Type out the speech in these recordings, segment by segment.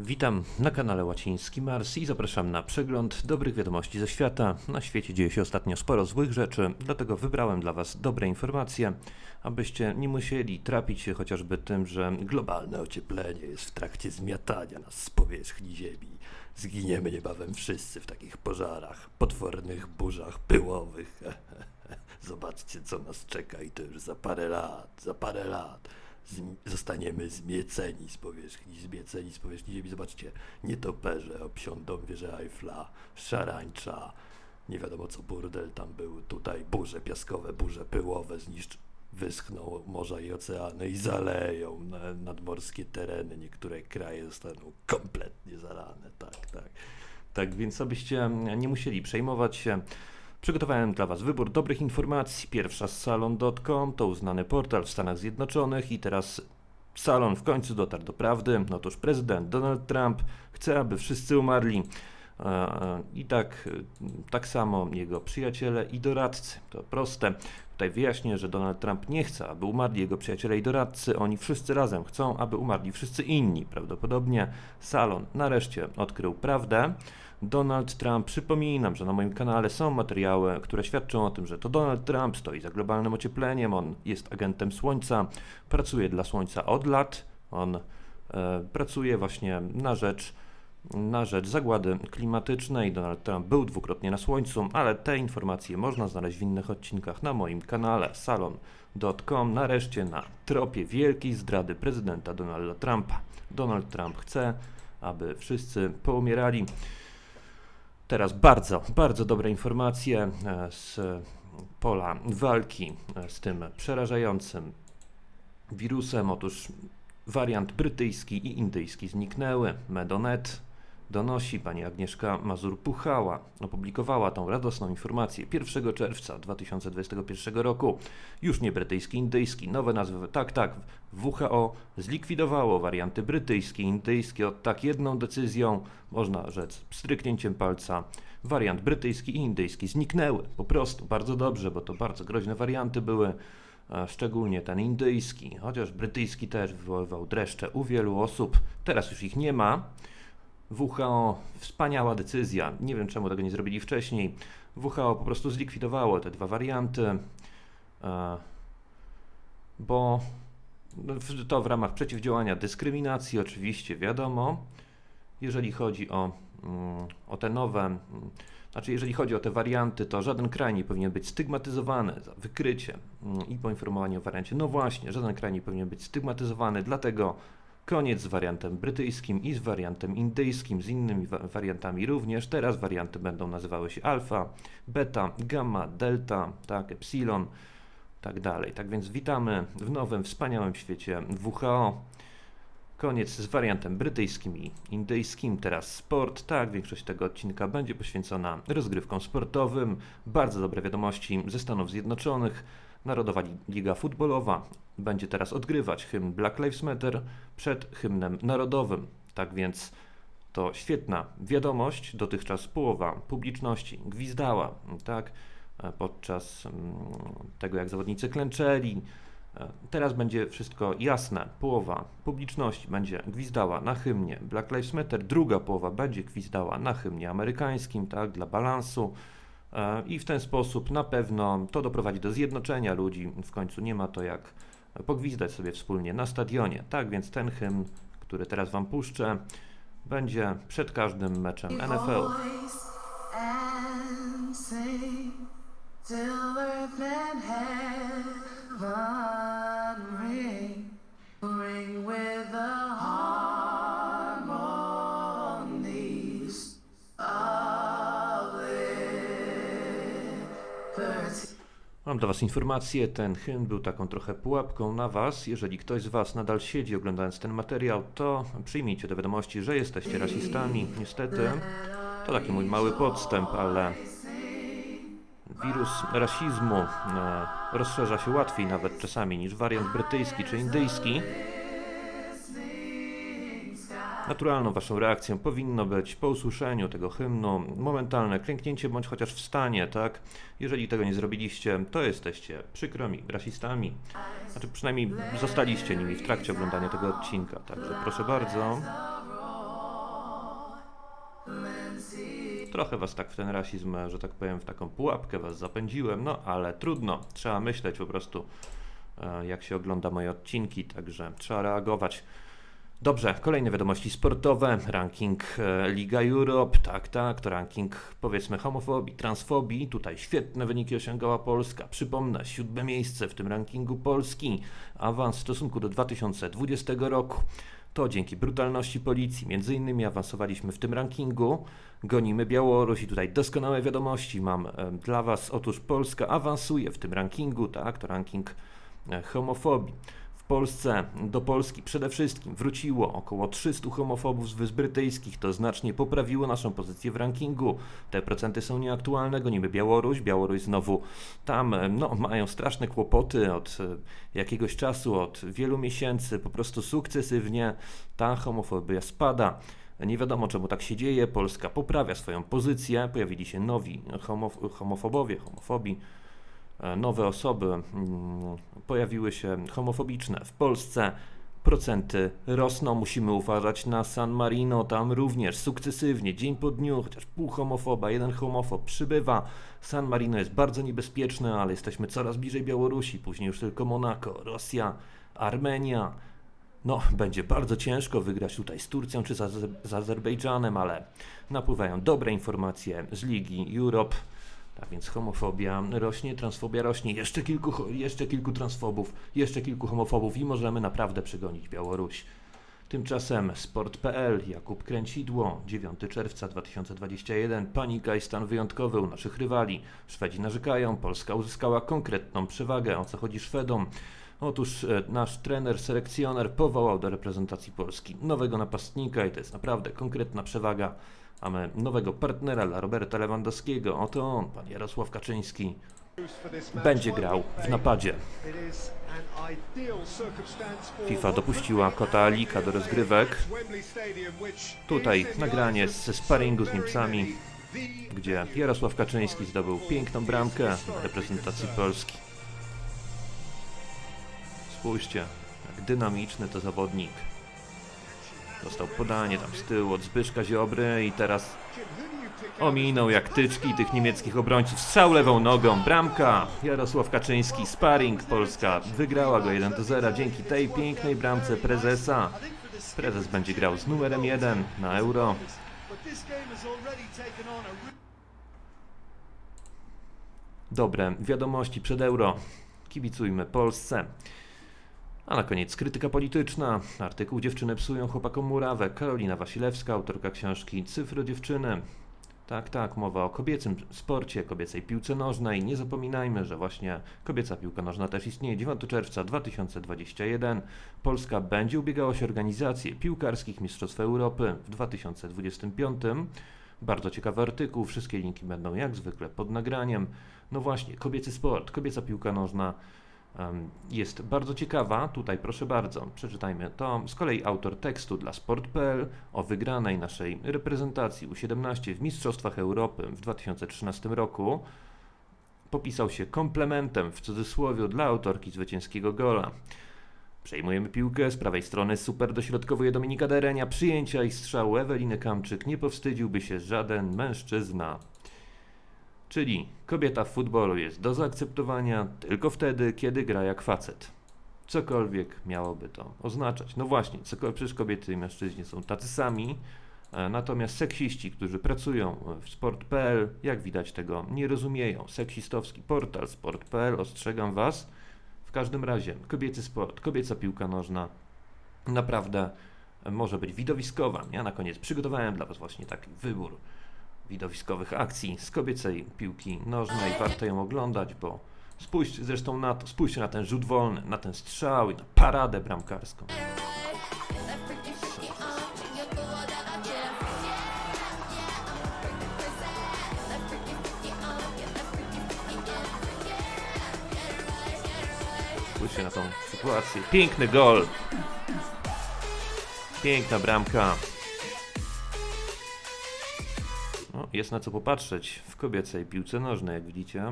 Witam na kanale Łaciński Mars i zapraszam na przegląd dobrych wiadomości ze świata. Na świecie dzieje się ostatnio sporo złych rzeczy, dlatego wybrałem dla Was dobre informacje, abyście nie musieli trapić się chociażby tym, że globalne ocieplenie jest w trakcie zmiatania nas z powierzchni Ziemi. Zginiemy niebawem wszyscy w takich pożarach, potwornych burzach pyłowych. Zobaczcie, co nas czeka i to już za parę lat, za parę lat zostaniemy zmieceni z powierzchni, zmieceni z powierzchni ziemi. Zobaczcie, nietoperze obsiądą wieżę Eiffla, szarańcza, nie wiadomo co burdel tam był, tutaj burze piaskowe, burze pyłowe zniszcz, wyschną morza i oceany i zaleją na, nadmorskie tereny. Niektóre kraje zostaną kompletnie zalane, tak, tak. Tak więc abyście nie musieli przejmować się. Przygotowałem dla Was wybór dobrych informacji. Pierwsza z salon.com to uznany portal w Stanach Zjednoczonych i teraz salon w końcu dotarł do prawdy. Otóż prezydent Donald Trump chce, aby wszyscy umarli. I tak, tak samo jego przyjaciele i doradcy. To proste. Tutaj wyjaśnię, że Donald Trump nie chce, aby umarli jego przyjaciele i doradcy. Oni wszyscy razem chcą, aby umarli wszyscy inni. Prawdopodobnie salon nareszcie odkrył prawdę. Donald Trump, przypominam, że na moim kanale są materiały, które świadczą o tym, że to Donald Trump stoi za globalnym ociepleniem, on jest agentem Słońca, pracuje dla Słońca od lat, on e, pracuje właśnie na rzecz na rzecz zagłady klimatycznej. Donald Trump był dwukrotnie na Słońcu, ale te informacje można znaleźć w innych odcinkach na moim kanale salon.com. Nareszcie na tropie wielkiej zdrady prezydenta Donalda Trumpa. Donald Trump chce, aby wszyscy poumierali. Teraz bardzo, bardzo dobre informacje e, z pola walki e, z tym przerażającym wirusem. Otóż wariant brytyjski i indyjski zniknęły. Medonet donosi, pani Agnieszka Mazur-Puchała opublikowała tą radosną informację 1 czerwca 2021 roku. Już nie brytyjski, indyjski, nowe nazwy. Tak, tak, WHO zlikwidowało warianty brytyjskie, indyjskie. Od tak jedną decyzją, można rzec, stryknięciem palca, wariant brytyjski i indyjski zniknęły. Po prostu, bardzo dobrze, bo to bardzo groźne warianty były szczególnie ten indyjski, chociaż brytyjski też wywoływał dreszcze u wielu osób. Teraz już ich nie ma. WHO, wspaniała decyzja. Nie wiem, czemu tego nie zrobili wcześniej. WHO po prostu zlikwidowało te dwa warianty, e, bo to w ramach przeciwdziałania dyskryminacji, oczywiście, wiadomo. Jeżeli chodzi o, mm, o te nowe, mm, znaczy jeżeli chodzi o te warianty, to żaden kraj nie powinien być stygmatyzowany za wykrycie mm, i poinformowanie o wariancie. No właśnie, żaden kraj nie powinien być stygmatyzowany, dlatego Koniec z wariantem brytyjskim i z wariantem indyjskim, z innymi wa- wariantami również. Teraz warianty będą nazywały się alfa, beta, gamma, delta, tak, epsilon, tak dalej. Tak więc witamy w nowym, wspaniałym świecie WHO. Koniec z wariantem brytyjskim i indyjskim. Teraz sport. Tak, większość tego odcinka będzie poświęcona rozgrywkom sportowym. Bardzo dobre wiadomości ze Stanów Zjednoczonych. Narodowa Li- Liga Futbolowa będzie teraz odgrywać hymn Black Lives Matter przed hymnem narodowym. Tak więc to świetna wiadomość. Dotychczas połowa publiczności gwizdała, tak, podczas mm, tego, jak zawodnicy klęczeli. Teraz będzie wszystko jasne. Połowa publiczności będzie gwizdała na hymnie Black Lives Matter, druga połowa będzie gwizdała na hymnie amerykańskim, tak, dla balansu. E, I w ten sposób na pewno to doprowadzi do zjednoczenia ludzi. W końcu nie ma to jak pogwizdać sobie wspólnie na stadionie. Tak więc ten hymn, który teraz Wam puszczę, będzie przed każdym meczem NFL. Till earth and heaven Mam dla Was informację, ten hymn był taką trochę pułapką na Was. Jeżeli ktoś z Was nadal siedzi oglądając ten materiał, to przyjmijcie do wiadomości, że jesteście rasistami. Niestety, to taki mój mały podstęp, ale wirus rasizmu e, rozszerza się łatwiej nawet czasami niż wariant brytyjski czy indyjski. Naturalną Waszą reakcją powinno być po usłyszeniu tego hymnu momentalne klęknięcie bądź chociaż wstanie, tak? Jeżeli tego nie zrobiliście, to jesteście przykromi rasistami. Znaczy przynajmniej zostaliście nimi w trakcie oglądania tego odcinka, także proszę bardzo. Trochę was tak w ten rasizm, że tak powiem, w taką pułapkę was zapędziłem, no ale trudno. Trzeba myśleć po prostu, e, jak się ogląda moje odcinki, także trzeba reagować. Dobrze, kolejne wiadomości sportowe. Ranking e, Liga Europe, tak, tak, to ranking powiedzmy homofobii, transfobii. Tutaj świetne wyniki osiągała Polska. Przypomnę, siódme miejsce w tym rankingu Polski. Awans w stosunku do 2020 roku. To dzięki brutalności policji, między innymi awansowaliśmy w tym rankingu. Gonimy Białoruś i tutaj doskonałe wiadomości mam e, dla Was. Otóż Polska awansuje w tym rankingu, tak, to ranking e, homofobii. Polsce do Polski przede wszystkim wróciło około 300 homofobów z Wysp Brytyjskich. To znacznie poprawiło naszą pozycję w rankingu. Te procenty są nieaktualne. Gonimy Białoruś. Białoruś znowu tam no, mają straszne kłopoty od e, jakiegoś czasu, od wielu miesięcy. Po prostu sukcesywnie ta homofobia spada. Nie wiadomo czemu tak się dzieje. Polska poprawia swoją pozycję. Pojawili się nowi homof- homofobowie, homofobii nowe osoby, mm, pojawiły się homofobiczne w Polsce. Procenty rosną, musimy uważać na San Marino, tam również sukcesywnie, dzień po dniu, chociaż pół homofoba, jeden homofob przybywa. San Marino jest bardzo niebezpieczne, ale jesteśmy coraz bliżej Białorusi, później już tylko Monako, Rosja, Armenia. No, będzie bardzo ciężko wygrać tutaj z Turcją czy z, Azer- z Azerbejdżanem, ale napływają dobre informacje z Ligi Europe. Tak więc homofobia rośnie, transfobia rośnie, jeszcze kilku, jeszcze kilku transfobów, jeszcze kilku homofobów i możemy naprawdę przegonić Białoruś. Tymczasem sport.pl, Jakub Kręcidło, 9 czerwca 2021, panika i stan wyjątkowy u naszych rywali. Szwedzi narzekają, Polska uzyskała konkretną przewagę. O co chodzi Szwedom? Otóż e, nasz trener, selekcjoner powołał do reprezentacji Polski nowego napastnika i to jest naprawdę konkretna przewaga. Mamy nowego partnera dla Roberta Lewandowskiego. Oto on, pan Jarosław Kaczyński, będzie grał w napadzie. FIFA dopuściła kota Alika do rozgrywek. Tutaj nagranie ze sparingu z Niemcami, gdzie Jarosław Kaczyński zdobył piękną bramkę reprezentacji Polski. Spójrzcie, jak dynamiczny to zawodnik. Dostał podanie tam z tyłu od Zbyszka Ziobry i teraz ominął jak tyczki tych niemieckich obrońców. Strzał lewą nogą, bramka. Jarosław Kaczyński, sparring. Polska wygrała go 1 do 0 dzięki tej pięknej bramce prezesa. Prezes będzie grał z numerem 1 na Euro. Dobre wiadomości przed Euro. Kibicujmy Polsce. A na koniec krytyka polityczna. Artykuł Dziewczyny psują chłopakom murawę. Karolina Wasilewska, autorka książki Cyfro dziewczyny. Tak, tak, mowa o kobiecym sporcie, kobiecej piłce nożnej. Nie zapominajmy, że właśnie kobieca piłka nożna też istnieje. 9 czerwca 2021 Polska będzie ubiegała się o organizację piłkarskich Mistrzostw Europy w 2025. Bardzo ciekawy artykuł, wszystkie linki będą jak zwykle pod nagraniem. No właśnie, kobiecy sport, kobieca piłka nożna jest bardzo ciekawa. Tutaj proszę bardzo, przeczytajmy to. Z kolei autor tekstu dla sport.pl o wygranej naszej reprezentacji U17 w Mistrzostwach Europy w 2013 roku popisał się komplementem w cudzysłowie dla autorki zwycięskiego gola. Przejmujemy piłkę z prawej strony, super dośrodkowuje Dominika Derenia, przyjęcia i strzału Eweliny Kamczyk, nie powstydziłby się żaden mężczyzna. Czyli kobieta w futbolu jest do zaakceptowania tylko wtedy, kiedy gra jak facet. Cokolwiek miałoby to oznaczać. No właśnie, przecież kobiety i mężczyźni są tacy sami, e, natomiast seksiści, którzy pracują w sport.pl, jak widać tego nie rozumieją. Seksistowski portal sport.pl, ostrzegam was. W każdym razie, kobiecy sport, kobieca piłka nożna naprawdę może być widowiskowa. Ja na koniec przygotowałem dla was właśnie taki wybór widowiskowych akcji z kobiecej piłki nożnej. Warto ją oglądać, bo spójrzcie zresztą na to, spójrzcie na ten rzut wolny, na ten strzał i na paradę bramkarską. Spójrzcie na tą sytuację. Piękny gol. Piękna bramka. Jest na co popatrzeć w kobiecej piłce nożnej, jak widzicie.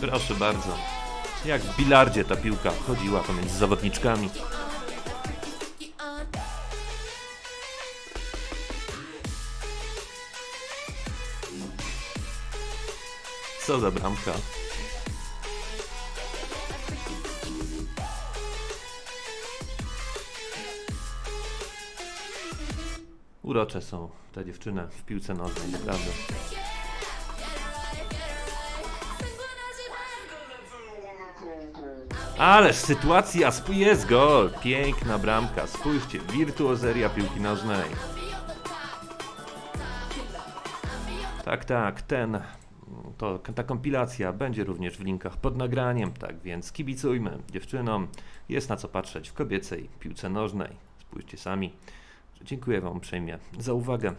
Proszę bardzo. Jak w bilardzie ta piłka chodziła pomiędzy zawodniczkami. Co za bramka. Urocze są te dziewczyny w piłce nożnej, naprawdę. Ależ sytuacja, jest gol! Piękna bramka, spójrzcie, wirtuozeria piłki nożnej. Tak, tak, ten, to, ta kompilacja będzie również w linkach pod nagraniem, tak więc kibicujmy dziewczynom, jest na co patrzeć w kobiecej piłce nożnej. Spójrzcie sami. Dziękuję Wam uprzejmie za uwagę.